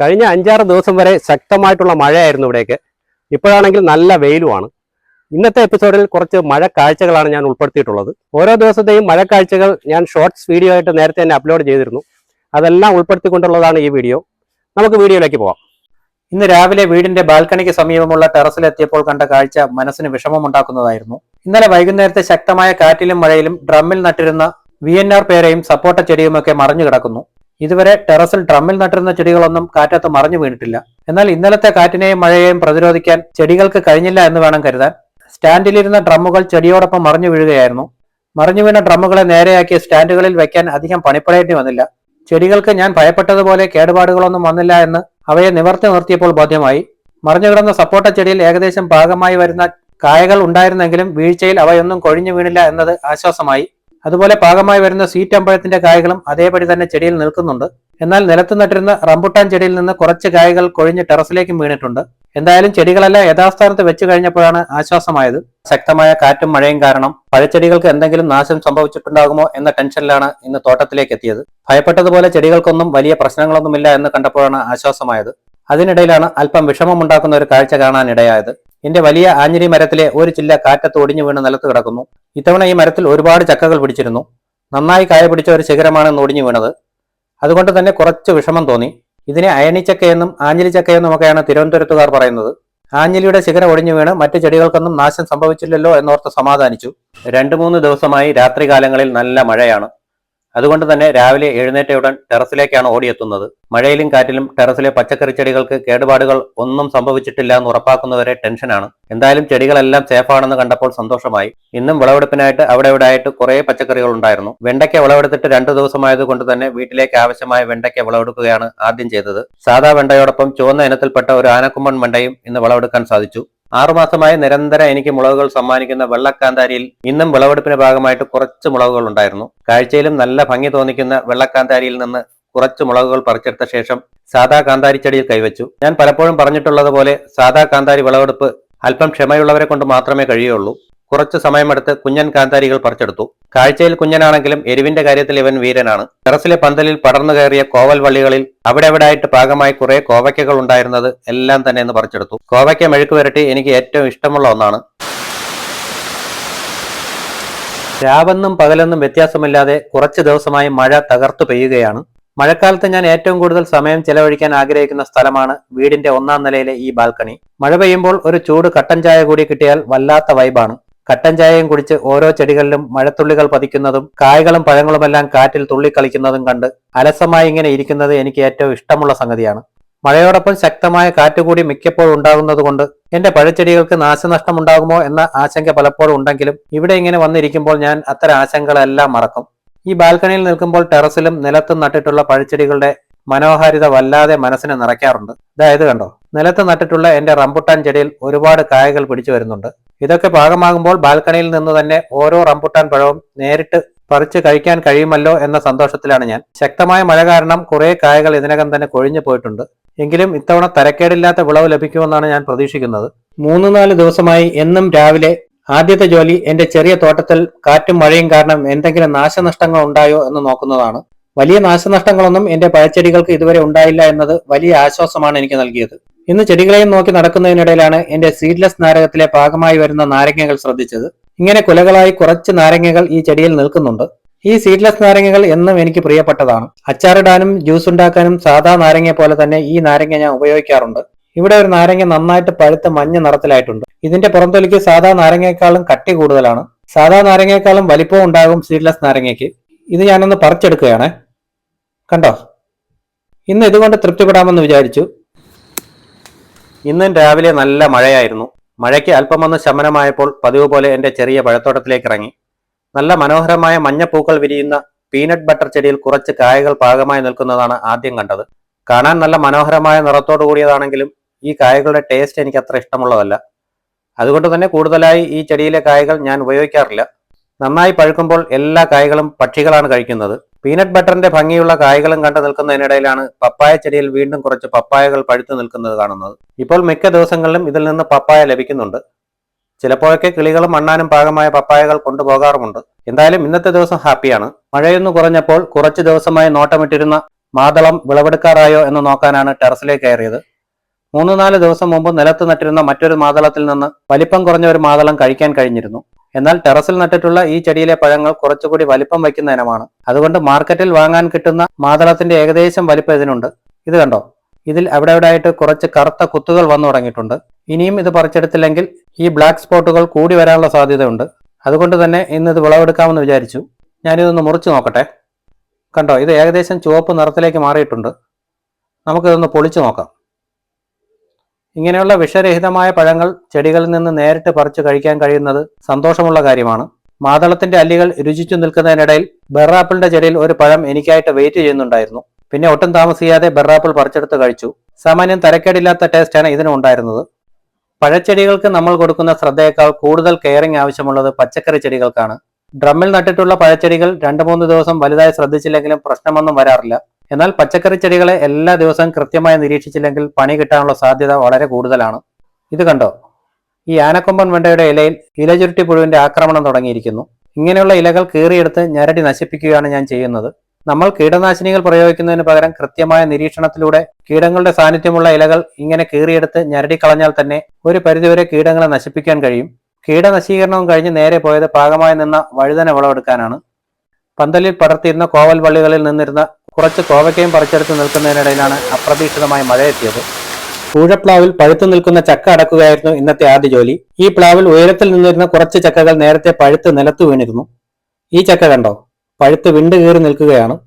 കഴിഞ്ഞ അഞ്ചാറ് ദിവസം വരെ ശക്തമായിട്ടുള്ള മഴയായിരുന്നു ഇവിടേക്ക്. ഇപ്പോഴാണെങ്കിൽ നല്ല വെയിലുമാണ്. ഇന്നത്തെ എപ്പിസോഡിൽ കുറച്ച് മഴ കാഴ്ചകളാണ് ഞാൻ ഉൾപ്പെടുത്തിയിട്ടുള്ളത്. ഓരോ ദിവസത്തെയും മഴ കാഴ്ചകൾ ഞാൻ ഷോർട്സ് വീഡിയോ ആയിട്ട് നേരത്തെ തന്നെ അപ്ലോഡ് ചെയ്തിരുന്നു. അതെല്ലാം ഉൾപ്പെടുത്തിക്കൊണ്ടുള്ളതാണ് ഈ വീഡിയോ. നമുക്ക് വീഡിയോയിലേക്ക് പോവാം. ഇന്ന് രാവിലെ വീടിന്റെ ബാൽക്കണിക്ക് സമീപമുള്ള ടെറസിലെത്തിയപ്പോൾ കണ്ട കാഴ്ച മനസ്സിന് വിഷമമുണ്ടാക്കുന്നതായിരുന്നു. ഇന്നലെ വൈകുന്നേരത്തെ ശക്തമായ കാറ്റിലും മഴയിലും ഡ്രമ്മിൽ നട്ടിരുന്ന വി എൻ ആർ പേരയും സപ്പോട്ട ചെടിയുമൊക്കെ മറിഞ്ഞു കിടക്കുന്നു. ഇതുവരെ ടെറസിൽ ഡ്രമ്മിൽ നട്ടിരുന്ന ചെടികളൊന്നും കാറ്റത്ത് മറിഞ്ഞു വീണിട്ടില്ല. എന്നാൽ ഇന്നലത്തെ കാറ്റിനെയും മഴയെയും പ്രതിരോധിക്കാൻ ചെടികൾക്ക് കഴിഞ്ഞില്ല എന്ന് വേണം കരുതാൻ. സ്റ്റാൻഡിലിരുന്ന ഡ്രമ്മുകൾ ചെടിയോടൊപ്പം മറിഞ്ഞു വീഴുകയായിരുന്നു. മറിഞ്ഞു വീണ ഡ്രമ്മുകളെ നേരെയാക്കി സ്റ്റാൻഡുകളിൽ വയ്ക്കാൻ അധികം പണിപ്പെടേണ്ടി വന്നില്ല. ചെടികൾക്ക് ഞാൻ ഭയപ്പെട്ടതുപോലെ കേടുപാടുകളൊന്നും വന്നില്ല എന്ന് അവയെ നിവർത്തി നിർത്തിയപ്പോൾ ബോധ്യമായി. മറിഞ്ഞു കിടന്ന സപ്പോട്ട ചെടിയിൽ ഏകദേശം ഭാഗമായി വരുന്ന കായകൾ ഉണ്ടായിരുന്നെങ്കിലും വീഴ്ചയിൽ അവയൊന്നും കൊഴിഞ്ഞു വീണില്ല എന്നത് ആശ്വാസമായി. അതുപോലെ പാകമായി വരുന്ന സീറ്റമ്പഴത്തിന്റെ കായകളും അതേപടി തന്നെ ചെടിയിൽ നിൽക്കുന്നുണ്ട്. എന്നാൽ നിലത്ത് നട്ടിരുന്ന റംബുട്ടാൻ ചെടിയിൽ നിന്ന് കുറച്ച് കായകൾ കൊഴിഞ്ഞ് ടെറസിലേക്കും വീണിട്ടുണ്ട്. എന്തായാലും ചെടികളെല്ലാം യഥാസ്ഥാനത്ത് വെച്ചു കഴിഞ്ഞപ്പോഴാണ് ആശ്വാസമായത്. ശക്തമായ കാറ്റും മഴയും കാരണം പഴച്ചെടികൾക്ക് എന്തെങ്കിലും നാശം സംഭവിച്ചിട്ടുണ്ടാകുമോ എന്ന ടെൻഷനിലാണ് ഇന്ന് തോട്ടത്തിലേക്ക് എത്തിയത്. ഭയപ്പെട്ടതുപോലെ ചെടികൾക്കൊന്നും വലിയ പ്രശ്നങ്ങളൊന്നുമില്ല എന്ന് കണ്ടപ്പോഴാണ് ആശ്വാസമായത്. അതിനിടയിലാണ് അല്പം വിഷമമുണ്ടാക്കുന്ന ഒരു കാഴ്ച കാണാനിടയായത്. എന്റെ വലിയ ആഞ്ഞിരി മരത്തിലെ ഒരു ചില്ല കാറ്റത്ത് ഒടിഞ്ഞു വീണ് നിലത്ത് കിടക്കുന്നു. ഇത്തവണ ഈ മരത്തിൽ ഒരുപാട് ചക്കകൾ പിടിച്ചിരുന്നു. നന്നായി കായ പിടിച്ച ഒരു ശിഖരമാണ് ഒടിഞ്ഞു വീണത്. അതുകൊണ്ട് തന്നെ കുറച്ച് വിഷമം തോന്നി. ഇതിനെ അയണിച്ചക്കയെന്നും ആഞ്ഞിലി ചക്കയെന്നും ഒക്കെയാണ് തിരുവനന്തപുരത്തുകാർ പറയുന്നത്. ആഞ്ഞിലിയുടെ ശിഖരം ഒടിഞ്ഞു വീണ് മറ്റു ചെടികൾക്കൊന്നും നാശം സംഭവിച്ചില്ലല്ലോ എന്നോർത്ത് സമാധാനിച്ചു. രണ്ടു മൂന്ന് ദിവസമായി രാത്രികാലങ്ങളിൽ നല്ല മഴയാണ്. അതുകൊണ്ട് തന്നെ രാവിലെ എഴുന്നേറ്റയുടൻ ടെറസിലേക്കാണ് ഓടിയെത്തുന്നത്. മഴയിലും കാറ്റിലും ടെറസിലെ പച്ചക്കറി ചെടികൾക്ക് കേടുപാടുകൾ ഒന്നും സംഭവിച്ചിട്ടില്ല എന്ന് ഉറപ്പാക്കുന്നവരെ ടെൻഷനാണ്. എന്തായാലും ചെടികളെല്ലാം സേഫാണെന്ന് കണ്ടപ്പോൾ സന്തോഷമായി. ഇന്നും വിളവെടുപ്പിനായിട്ട് അവിടെ ഇവിടെ ആയിട്ട് കുറെ പച്ചക്കറികൾ ഉണ്ടായിരുന്നു. വെണ്ടയ്ക്ക വിളവെടുത്തിട്ട് രണ്ടു ദിവസമായതുകൊണ്ട് തന്നെ വീട്ടിലേക്ക് ആവശ്യമായ വെണ്ടയ്ക്ക വിളവെടുക്കുകയാണ് ആദ്യം ചെയ്തത്. സാധാ വെണ്ടയോടൊപ്പം ചുവന്ന ഇനത്തിൽപ്പെട്ട ഒരു ആനക്കുമ്പൻ വെണ്ടയും ഇന്ന് വിളവെടുക്കാൻ സാധിച്ചു. ആറുമാസമായി നിരന്തരം എനിക്ക് മുളകുകൾ സമ്മാനിക്കുന്ന വെള്ളക്കാന്താരിയിൽ ഇന്നും വിളവെടുപ്പിന്റെ ഭാഗമായിട്ട് കുറച്ച് മുളകുകൾ ഉണ്ടായിരുന്നു. കാഴ്ചയിലും നല്ല ഭംഗി തോന്നിക്കുന്ന വെള്ളക്കാന്താരിയിൽ നിന്ന് കുറച്ച് മുളകുകൾ പറിച്ചെടുത്ത ശേഷം സാധാ കാന്താരി ചെടിയിൽ കൈവച്ചു. ഞാൻ പലപ്പോഴും പറഞ്ഞിട്ടുള്ളതുപോലെ സാധാ കാന്താരി വിളവെടുപ്പ് അല്പം ക്ഷമയുള്ളവരെ കൊണ്ട് മാത്രമേ കഴിയുള്ളൂ. കുറച്ച് സമയമെടുത്ത് കുഞ്ഞൻ കാന്താരികൾ പറിച്ചെടുത്തു. കാഴ്ചയിൽ കുഞ്ഞനാണെങ്കിലും എരിവിന്റെ കാര്യത്തിൽ ഇവൻ വീരനാണ്. ടെറസിലെ പന്തലിൽ പടർന്നു കയറിയ കോവൽ വള്ളികളിൽ അവിടെ അവിടെ ആയിട്ട് പാകമായി കുറെ കോവയ്ക്കകൾ ഉണ്ടായിരുന്നത് എല്ലാം തന്നെ എന്ന് പറിച്ചെടുത്തു. കോവയ്ക്ക മെഴുക്ക് വരട്ടി എനിക്ക് ഏറ്റവും ഇഷ്ടമുള്ള ഒന്നാണ്. രാവെന്നും പകലെന്നും വ്യത്യാസമില്ലാതെ കുറച്ച് ദിവസമായി മഴ തകർത്തു പെയ്യുകയാണ്. മഴക്കാലത്ത് ഞാൻ ഏറ്റവും കൂടുതൽ സമയം ചെലവഴിക്കാൻ ആഗ്രഹിക്കുന്ന സ്ഥലമാണ് വീടിന്റെ ഒന്നാം നിലയിലെ ഈ ബാൽക്കണി. മഴ പെയ്യുമ്പോൾ ഒരു ചൂട് കട്ടൻ ചായ കൂടി കിട്ടിയാൽ വല്ലാത്ത വൈബാണ് കട്ടൻ ചായയും കുടിച്ച് ഓരോ ചെടികളിലും മഴത്തുള്ളികൾ പതിക്കുന്നതും കായകളും പഴങ്ങളുമെല്ലാം കാറ്റിൽ തുള്ളിക്കളിക്കുന്നതും കണ്ട് അലസമായി ഇങ്ങനെ ഇരിക്കുന്നത് എനിക്ക് ഏറ്റവും ഇഷ്ടമുള്ള സംഗതിയാണ്. മഴയോടൊപ്പം ശക്തമായ കാറ്റുകൂടി മിക്കപ്പോഴും ഉണ്ടാകുന്നതുകൊണ്ട് എന്റെ പഴച്ചെടികൾക്ക് നാശനഷ്ടം ഉണ്ടാകുമോ എന്ന ആശങ്ക പലപ്പോഴും ഉണ്ടെങ്കിലും ഇവിടെ ഇങ്ങനെ വന്നിരിക്കുമ്പോൾ ഞാൻ അത്തരം ആശങ്കകളെല്ലാം മറക്കും. ഈ ബാൽക്കണിയിൽ നിൽക്കുമ്പോൾ ടെറസിലും നിലത്തും നട്ടിട്ടുള്ള പഴച്ചെടികളുടെ മനോഹാരിത വല്ലാതെ മനസ്സിനെ നിറയ്ക്കാറുണ്ട്. അതായത് കണ്ടോ? നിലത്ത് നട്ടിട്ടുള്ള എന്റെ റംബുട്ടാൻ ചെടിയിൽ ഒരുപാട് കായകൾ പിടിച്ചു വരുന്നുണ്ട്. ഇതൊക്കെ പാകമാകുമ്പോൾ ബാൽക്കണിയിൽ നിന്ന് തന്നെ ഓരോ റംബുട്ടാൻ പഴവും നേരിട്ട് പറിച്ച് കഴിക്കാൻ കഴിയുമല്ലോ എന്ന സന്തോഷത്തിലാണ് ഞാൻ. ശക്തമായ മഴ കാരണം കുറേ കായകൾ ഇതിനകം തന്നെ കൊഴിഞ്ഞു പോയിട്ടുണ്ട്. എങ്കിലും ഇത്തവണ തരക്കേടില്ലാത്ത വിളവ് ലഭിക്കുമെന്നാണ് ഞാൻ പ്രതീക്ഷിക്കുന്നത്. മൂന്ന് നാല് ദിവസമായി എന്നും രാവിലെ ആദ്യത്തെ ജോലി എന്റെ ചെറിയ തോട്ടത്തിൽ കാറ്റും മഴയും കാരണം എന്തെങ്കിലും നാശനഷ്ടങ്ങൾ ഉണ്ടായോ എന്ന് നോക്കുന്നതാണ്. വലിയ നാശനഷ്ടങ്ങളൊന്നും എന്റെ പഴച്ചെടികൾക്ക് ഇതുവരെ ഉണ്ടായില്ല എന്നത് വലിയ ആശ്വാസമാണ് എനിക്ക് നൽകിയത്. ഇന്ന് ചെടികളെയും നോക്കി നടക്കുന്നതിനിടയിലാണ് എന്റെ സീഡ്ലെസ് നാരകത്തിലെ ഭാഗമായി വരുന്ന നാരങ്ങകൾ ശ്രദ്ധിച്ചത്. ഇങ്ങനെ കുലകളായി കുറച്ച് നാരങ്ങകൾ ഈ ചെടിയിൽ നിൽക്കുന്നുണ്ട്. ഈ സീഡ്ലെസ് നാരങ്ങകൾ എന്നും എനിക്ക് പ്രിയപ്പെട്ടതാണ്. അച്ചാറിടാനും ജ്യൂസ് ഉണ്ടാക്കാനും സാധാ നാരങ്ങയെ പോലെ തന്നെ ഈ നാരങ്ങ ഞാൻ ഉപയോഗിക്കാറുണ്ട്. ഇവിടെ ഒരു നാരങ്ങ നന്നായിട്ട് പഴുത്ത മഞ്ഞ നിറത്തിലായിട്ടുണ്ട്. ഇതിന്റെ പുറംതൊലിക്ക് സാധാ നാരങ്ങയെക്കാളും കട്ടി കൂടുതലാണ്. സാധാ നാരങ്ങയെക്കാളും വലിപ്പവും ഉണ്ടാകും സീഡ്ലെസ് നാരങ്ങയ്ക്ക്. ഇത് ഞാനൊന്ന് പറിച്ചെടുക്കുകയാണ്. കണ്ടോ? ഇന്ന് ഇതുകൊണ്ട് തൃപ്തിപ്പെടാമെന്ന് വിചാരിച്ചു. ഇന്നും രാവിലെ നല്ല മഴയായിരുന്നു. മഴയ്ക്ക് അല്പം ഒന്ന് ശമനമായപ്പോൾ പതിവ് പോലെ എന്റെ ചെറിയ പഴത്തോട്ടത്തിലേക്ക് ഇറങ്ങി. നല്ല മനോഹരമായ മഞ്ഞപ്പൂക്കൾ വിരിയുന്ന പീനട്ട് ബട്ടർ ചെടിയിൽ കുറച്ച് കായകൾ പാകമായി നിൽക്കുന്നതാണ് ആദ്യം കണ്ടത്. കാണാൻ നല്ല മനോഹരമായ നിറത്തോടു കൂടിയതാണെങ്കിലും ഈ കായകളുടെ ടേസ്റ്റ് എനിക്ക് അത്ര ഇഷ്ടമുള്ളതല്ല. അതുകൊണ്ട് തന്നെ കൂടുതലായി ഈ ചെടിയിലെ കായകൾ ഞാൻ ഉപയോഗിക്കാറില്ല. നന്നായി പഴുക്കുമ്പോൾ എല്ലാ കായകളും പക്ഷികളാണ് കഴിക്കുന്നത്. പീനട്ട് ബട്ടറിന്റെ ഭംഗിയുള്ള കായ്കളും കണ്ടു നിൽക്കുന്നതിനിടയിലാണ് പപ്പായ ചെടിയിൽ വീണ്ടും കുറച്ച് പപ്പായകൾ പഴുത്തു നിൽക്കുന്നത് കാണുന്നത്. ഇപ്പോൾ മിക്ക ദിവസങ്ങളിലും ഇതിൽ നിന്ന് പപ്പായ ലഭിക്കുന്നുണ്ട്. ചിലപ്പോഴൊക്കെ കിളികളും മണ്ണാനും പാകമായ പപ്പായകൾ കൊണ്ടുപോകാറുമുണ്ട്. എന്തായാലും ഇന്നത്തെ ദിവസം ഹാപ്പിയാണ്. മഴയൊന്നു കുറഞ്ഞപ്പോൾ കുറച്ച് ദിവസമായി നോട്ടമിട്ടിരുന്ന മാതളം വിളവെടുക്കാറായോ എന്ന് നോക്കാനാണ് ടെറസിലേക്ക് കയറിയത്. മൂന്ന് നാല് ദിവസം മുമ്പ് നിലത്ത് നട്ടിരുന്ന മറ്റൊരു മാതളത്തിൽ നിന്ന് വലിപ്പം കുറഞ്ഞ ഒരു മാതളം കഴിക്കാൻ കഴിഞ്ഞിരുന്നു. എന്നാൽ ടെറസിൽ നട്ടിട്ടുള്ള ഈ ചെടിയിലെ പഴങ്ങൾ കുറച്ചുകൂടി വലിപ്പം വയ്ക്കുന്ന ഇനമാണ്. അതുകൊണ്ട് മാർക്കറ്റിൽ വാങ്ങാൻ കിട്ടുന്ന മാതളത്തിന്റെ ഏകദേശം വലിപ്പം ഇതിനുണ്ട്. ഇത് കണ്ടോ? ഇതിൽ അവിടെ ആയിട്ട് കുറച്ച് കറുത്ത കുത്തുകൾ വന്നു തുടങ്ങിയിട്ടുണ്ട്. ഇനിയും ഇത് പറിച്ചെടുത്തില്ലെങ്കിൽ ഈ ബ്ലാക്ക് സ്പോട്ടുകൾ കൂടി വരാനുള്ള സാധ്യതയുണ്ട്. അതുകൊണ്ട് തന്നെ ഇന്ന് ഇത് വിളവെടുക്കാമെന്ന് വിചാരിച്ചു. ഞാനിതൊന്ന് മുറിച്ചു നോക്കട്ടെ. കണ്ടോ? ഇത് ഏകദേശം ചുവപ്പ് നിറത്തിലേക്ക് മാറിയിട്ടുണ്ട്. നമുക്കിതൊന്ന് പൊളിച്ചു നോക്കാം. ഇങ്ങനെയുള്ള വിഷരഹിതമായ പഴങ്ങൾ ചെടികളിൽ നിന്ന് നേരിട്ട് പറിച്ചു കഴിക്കാൻ കഴിയുന്നത് സന്തോഷമുള്ള കാര്യമാണ്. മാതളത്തിന്റെ അല്ലികൾ രുചിച്ചു നിൽക്കുന്നതിനിടയിൽ ബെറാപ്പിളിന്റെ ചെടിയിൽ ഒരു പഴം എനിക്കായിട്ട് വെയിറ്റ് ചെയ്യുന്നുണ്ടായിരുന്നു. പിന്നെ ഒട്ടും താമസിയാതെ ബെറാപ്പിൾ പറിച്ചെടുത്ത് കഴിച്ചു. സാമാന്യം തരക്കേടില്ലാത്ത ടേസ്റ്റാണ് ഇതിനും ഉണ്ടായിരുന്നത്. പഴച്ചെടികൾക്ക് നമ്മൾ കൊടുക്കുന്ന ശ്രദ്ധയേക്കാൾ കൂടുതൽ കെയറിംഗ് ആവശ്യമുള്ളത് പച്ചക്കറി ചെടികൾക്കാണ്. ഡ്രമ്മിൽ നട്ടിട്ടുള്ള പഴച്ചെടികൾ രണ്ടു മൂന്ന് ദിവസം വലുതായി ശ്രദ്ധിച്ചില്ലെങ്കിലും പ്രശ്നമൊന്നും വരാറില്ല. എന്നാൽ പച്ചക്കറി ചെടികളെ എല്ലാ ദിവസവും കൃത്യമായി നിരീക്ഷിച്ചില്ലെങ്കിൽ പണി കിട്ടാനുള്ള സാധ്യത വളരെ കൂടുതലാണ്. ഇത് കണ്ടോ? ഈ ആനക്കൊമ്പൻ വെണ്ടയുടെ ഇലയിൽ ഇലചുരുട്ടി പുഴുവിന്റെ ആക്രമണം തുടങ്ങിയിരിക്കുന്നു. ഇങ്ങനെയുള്ള ഇലകൾ കീറിയെടുത്ത് ഞരടി നശിപ്പിക്കുകയാണ് ഞാൻ ചെയ്യുന്നത്. നമ്മൾ കീടനാശിനികൾ പ്രയോഗിക്കുന്നതിന് പകരം കൃത്യമായ നിരീക്ഷണത്തിലൂടെ കീടങ്ങളുടെ സാന്നിധ്യമുള്ള ഇലകൾ ഇങ്ങനെ കീറിയെടുത്ത് ഞരടി കളഞ്ഞാൽ തന്നെ ഒരു പരിധിവരെ കീടങ്ങളെ നശിപ്പിക്കാൻ കഴിയും. കീടനശീകരണവും കഴിഞ്ഞ് നേരെ പോയത് പാകമായി നിന്ന വഴുതന വിളവെടുക്കാനാണ്. പന്തലിൽ പടർത്തിയിരുന്ന കോവൽ വള്ളികളിൽ നിന്നിരുന്ന കുറച്ച് കോവയ്ക്കയും പറിച്ചെടുത്ത് നിൽക്കുന്നതിനിടയിലാണ് അപ്രതീക്ഷിതമായി മഴയെത്തിയത്. പൂഴപ്ലാവിൽ പഴുത്തു നിൽക്കുന്ന ചക്ക അടക്കുകയായിരുന്നു ഇന്നത്തെ ആദ്യ ജോലി. ഈ പ്ലാവിൽ ഉയരത്തിൽ നിന്നിരുന്ന കുറച്ച് ചക്കകൾ നേരത്തെ പഴുത്ത് നിലത്ത് വീണിരുന്നു. ഈ ചക്ക കണ്ടോ? പഴുത്ത് വിണ്ട് കീറി നിൽക്കുകയാണ്.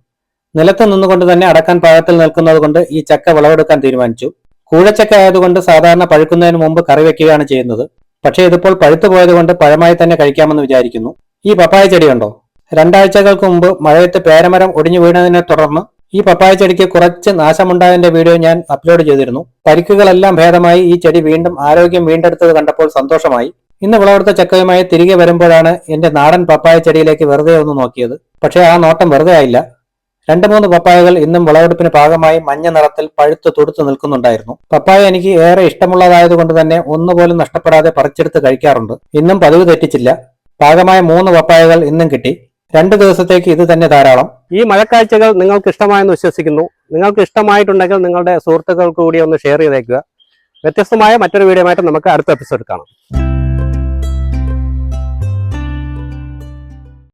നിലത്ത് നിന്നുകൊണ്ട് തന്നെ അടക്കാൻ പാകത്തിൽ നിൽക്കുന്നതുകൊണ്ട് ഈ ചക്ക വിളവെടുക്കാൻ തീരുമാനിച്ചു. കൂഴച്ചക്ക ആയതുകൊണ്ട് സാധാരണ പഴുക്കുന്നതിന് മുമ്പ് കറി വെക്കുകയാണ് ചെയ്യുന്നത്. പക്ഷേ ഇതിപ്പോൾ പഴുത്തു പോയതുകൊണ്ട് പഴമായി തന്നെ കഴിക്കാമെന്ന് വിചാരിക്കുന്നു. ഈ പപ്പായ ചെടി കണ്ടോ? രണ്ടാഴ്ചകൾക്ക് മുമ്പ് മഴയത്ത് പേരമരം ഒടിഞ്ഞു വീണതിനെ തുടർന്ന് ഈ പപ്പായ ചെടിക്ക് കുറച്ച് നാശമുണ്ടായതിന്റെ വീഡിയോ ഞാൻ അപ്ലോഡ് ചെയ്തിരുന്നു. പരിക്കുകളെല്ലാം ഭേദമായി ഈ ചെടി വീണ്ടും ആരോഗ്യം വീണ്ടെടുത്തത് കണ്ടപ്പോൾ സന്തോഷമായി. ഇന്ന് വിളവെടുത്ത ചക്കയുമായി തിരികെ വരുമ്പോഴാണ് എന്റെ നാടൻ പപ്പായ ചെടിയിലേക്ക് വെറുതെ ഒന്ന് നോക്കിയത്. പക്ഷേ ആ നോട്ടം വെറുതെ ആയില്ല. രണ്ട് മൂന്ന് പപ്പായകൾ ഇന്നും വിളവെടുപ്പിന് ഭാഗമായി മഞ്ഞ നിറത്തിൽ പഴുത്ത് തുടുത്തു നിൽക്കുന്നുണ്ടായിരുന്നു. പപ്പായ എനിക്ക് ഏറെ ഇഷ്ടമുള്ളതായതുകൊണ്ട് തന്നെ ഒന്നുപോലും നഷ്ടപ്പെടാതെ പറിച്ചെടുത്ത് കഴിക്കാറുണ്ട്. ഇന്നും പതിവ് തെറ്റിച്ചില്ല. പാകമായ മൂന്ന് പപ്പായകൾ ഇന്നും കിട്ടി. രണ്ട് ദിവസത്തേക്ക് ഇത് തന്നെ ധാരാളം. ഈ മഴക്കാഴ്ചകൾ നിങ്ങൾക്ക് ഇഷ്ടമായെന്ന് വിശ്വസിക്കുന്നു. നിങ്ങൾക്ക് ഇഷ്ടമായിട്ടുണ്ടെങ്കിൽ നിങ്ങളുടെ സുഹൃത്തുക്കൾക്ക് കൂടി ഒന്ന് ഷെയർ ചെയ്തേക്കുക. വ്യത്യസ്തമായ മറ്റൊരു വീഡിയോ നമുക്ക് അടുത്ത എപ്പിസോഡ് കാണാം.